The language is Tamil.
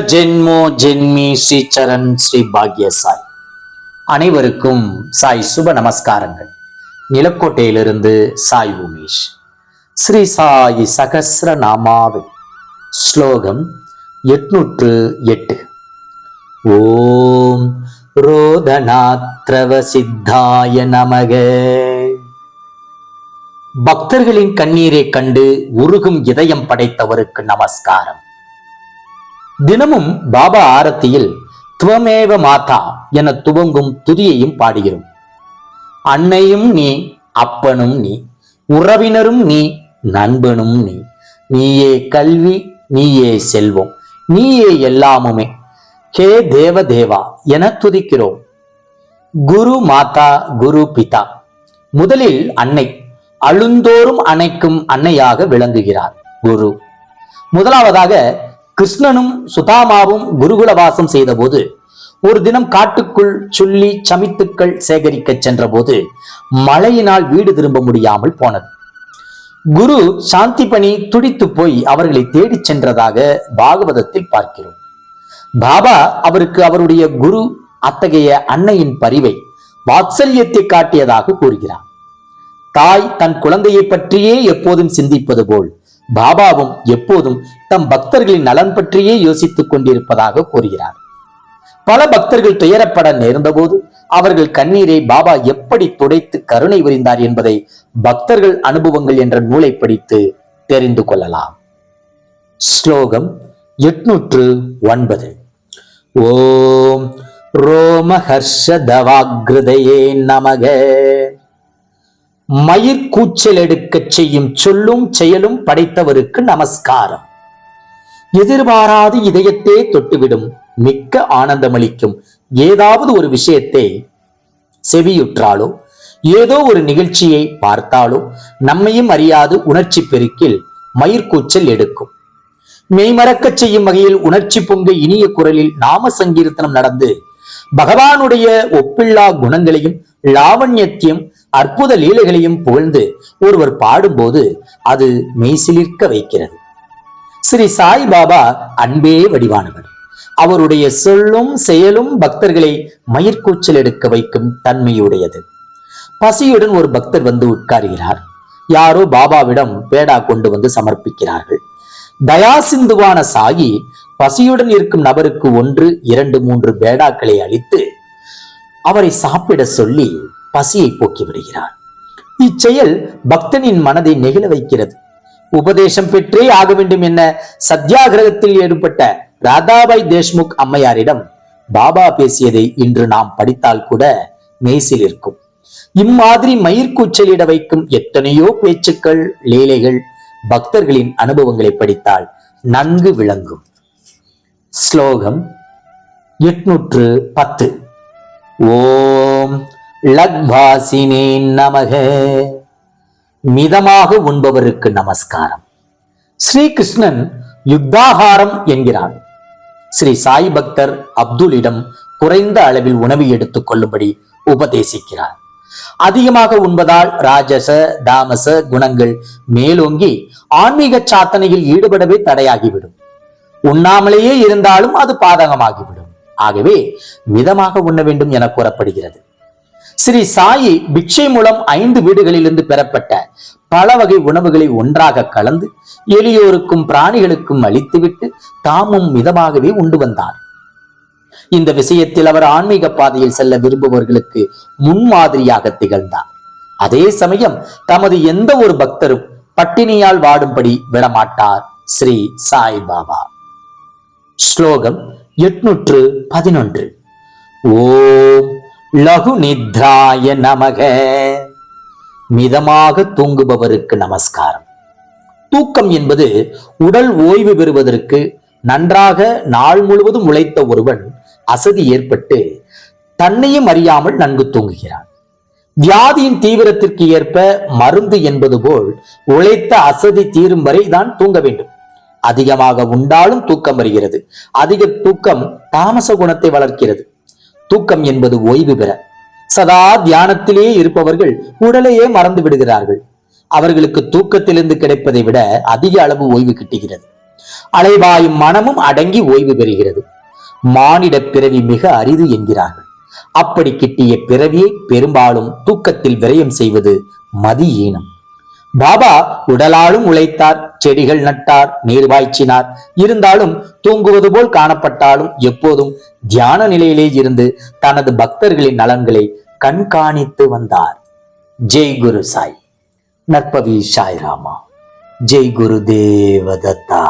ஜென்மோ ஜென்மி ஸ்ரீ சரண் ஸ்ரீ பாக்ய சாய். அனைவருக்கும் சாய் சுப நமஸ்காரங்கள். நிலக்கோட்டையிலிருந்து சாய் உமேஷ். ஸ்ரீ சாய் சகசிர நாமாவை. ஸ்லோகம் எட்நூற்று எட்டு. ஓம் ரோதநாத்ரவ சித்தாய நமக. பக்தர்களின் கண்ணீரை கண்டு உருகும் இதயம் படைத்தவருக்கு நமஸ்காரம். தினமும் பாபா ஆரத்தியில் துவமேவ மாதா என துவங்கும் துதியையும் பாடுகிறோம். அன்னையும் நீ அப்பனும் நீ உறவினரும் நீ நண்பனும் நீ நீயே கல்வி நீயே செல்வம் நீயே எல்லாமுமே. கே தேவ தேவா என துதிக்கிறோம். குரு மாதா குரு பிதா முதலில் அன்னை அழுந்தோறும் அணைக்கும் அன்னையாக விளங்குகிறார் குரு. முதலாவதாக கிருஷ்ணனும் சுதாமாவும் குருகுல வாசம் செய்தபோது ஒரு தினம் காட்டுக்குள் சொல்லி சமித்துக்கள் சேகரிக்க சென்றபோது மழையினால் வீடு திரும்ப முடியாமல் போனது. குரு சாந்தி பணி துடித்து போய் அவர்களை தேடிச் சென்றதாக பாகவதத்தில் பார்க்கிறோம். பாபா அவருக்கு அவருடைய குரு அத்தகைய அன்னையின் பரிவை வாத்சல்யத்தை காட்டியதாக கூறுகிறார். தாய் தன் குழந்தையை பற்றியே எப்போதும் சிந்திப்பது போல் பாபாவும் எப்போதும் தம் பக்தர்களின் நலன் பற்றியே யோசித்துக் கொண்டிருப்பதாக கூறுகிறார். பல பக்தர்கள் துயரப்பட நேர்ந்தபோது அவர்கள் கண்ணீரை பாபா எப்படி துடைத்து கருணை புரிந்தார் என்பதை பக்தர்கள் அனுபவங்கள் என்ற நூலை படித்து தெரிந்து கொள்ளலாம். ஸ்லோகம் எட்நூற்று ஒன்பது. ஓம் ரோமஹர்ஷதவாகிருதையே நமக. மயிர் கூச்சல் எடுக்கச் செய்யும் சொல்லும் செயலும் படைத்தவருக்கு நமஸ்காரம். எதிர்பாராது இதயத்தே தொட்டுவிடும் மிக்க ஆனந்தமளிக்கும். ஏதாவது ஒரு விஷயத்தை செவியுற்றாலோ ஏதோ ஒரு நிகழ்ச்சியை பார்த்தாலோ நம்மையும் அறியாது உணர்ச்சி பெருக்கில் மயிர்கூச்சல் எடுக்கும். மெய்மறக்கச் செய்யும் வகையில் உணர்ச்சி பொங்க இனிய குரலில் நாம சங்கீர்த்தனம் நடந்து பகவானுடைய ஒப்பில்லா குணங்களையும் லாவண்யத்தையும் அற்புத லீலைகளையும் புகழ்ந்து ஒருவர் பாடும்போது அது மெய்சிலிர்க்க வைக்கிறது. ஸ்ரீ சாய் பாபா அன்பே வடிவானவர். அவருடைய சொல்லும் செயலும் பக்தர்களை மயிர்கூச்சல் எடுக்க வைக்கும் தன்மையுடையது. பசியுடன் ஒரு பக்தர் வந்து உட்காருகிறார். யாரோ பாபாவிடம் பேடா கொண்டு வந்து சமர்ப்பிக்கிறார்கள். தயா சிந்துவான சாயி பசியுடன் இருக்கும் நபருக்கு ஒன்று இரண்டு மூன்று பேடாக்களை அளித்து அவரை சாப்பிட சொல்லி பசியை போக்கி விடுகிறார் இச்செயல் பக்தனின் மனதை நெகிழ வைக்கிறது. உபதேசம் பெற்றே ஆக வேண்டும் என சத்தியாகிரகத்தில் ஏற்பட்ட ராதாபாய் தேஷ்முக் அம்மையாரிடம் பாபா பேசியதை இன்று நாம் படித்தால் கூட மெய்சில் இருக்கும். இம்மாதிரி மயிர்கூச்சலிட வைக்கும் எத்தனையோ பேச்சுக்கள் லீலைகள் பக்தர்களின் அனுபவங்களை படித்தால் நன்கு விளங்கும். ஸ்லோகம் எட்நூற்று பத்து. ஓம் லக்வாசினே நமக. மிதமாக உண்பவருக்கு நமஸ்காரம். ஸ்ரீகிருஷ்ணன் யுத்தாகாரம் என்கிறான். ஸ்ரீ சாய் பக்தர் அப்துலிடம் குறைந்த அளவில் உணவு எடுத்துக் கொள்ளும்படி உபதேசிக்கிறார். அதிகமாக உண்பதால் ராஜச தாமச குணங்கள் மேலோங்கி ஆன்மீக சாத்தனையில் ஈடுபடவே தடையாகிவிடும். உண்ணாமலேயே இருந்தாலும் அது பாதகமாகிவிடும். ஆகவே மிதமாக உண்ண வேண்டும் என கூறப்படுகிறது. ஸ்ரீ சாயி பிக்ஷை மூலம் ஐந்து வீடுகளிலிருந்து பெறப்பட்ட பல வகை உணவுகளை ஒன்றாக கலந்து எளியோருக்கும் பிராணிகளுக்கும் அளித்துவிட்டு தாமும் மிதமாகவே உண்டு வந்தார். இந்த விஷயத்தில் அவர் ஆன்மீக பாதையில் செல்ல விரும்புபவர்களுக்கு முன்மாதிரியாக திகழ்ந்தார். அதே சமயம் தமது எந்த ஒரு பக்தரும் பட்டினியால் வாடும்படி விடமாட்டார் ஸ்ரீ சாய் பாபா. ஸ்லோகம் எட்நூற்று பதினொன்று. ஓ லகு நித்ராய நமக. மிதமாக தூங்குபவருக்கு நமஸ்காரம். தூக்கம் என்பது உடல் ஓய்வு பெறுவதற்கு நன்றாக நாள் முழுவதும் உழைத்த ஒருவன் அசதி ஏற்பட்டு தன்னையும் அறியாமல் நன்கு தூங்குகிறான். வியாதியின் தீவிரத்திற்கு ஏற்ப மருந்து என்பது போல் உழைத்த அசதி தீரும் வரை தான் தூங்க வேண்டும். அதிகமாக உண்டாலும் தூக்கம் வருகிறது. அதிக தூக்கம் தாமச குணத்தை வளர்க்கிறது. தூக்கம் என்பது ஓய்வு பெற. சதா தியானத்திலே இருப்பவர்கள் உடலையே மறந்து விடுகிறார்கள். அவர்களுக்கு தூக்கத்திலிருந்து கிடைப்பதை விட அதிக அளவு ஓய்வு கிட்டுகிறது. அலைவாயும் மனமும் அடங்கி ஓய்வு பெறுகிறது. மானிட பிறவி மிக அரிது என்கிறார்கள். அப்படி கிட்டிய பிறவியை பெரும்பாலும் தூக்கத்தில் விரயம் செய்வது மதியீனம். பாபா உடலாலும் உழைத்தார் செடிகள் நட்டார் நீர் பாய்ச்சினார் இருந்தாலும் தூங்குவது போல் காணப்பட்டாலும் எப்போதும் தியான நிலையிலே இருந்து தனது பக்தர்களின் நலன்களை கண்காணித்து வந்தார். ஜெய் குரு சாய். நற்பவி சாய்ராமா. ஜெய் குரு தேவதத்தா.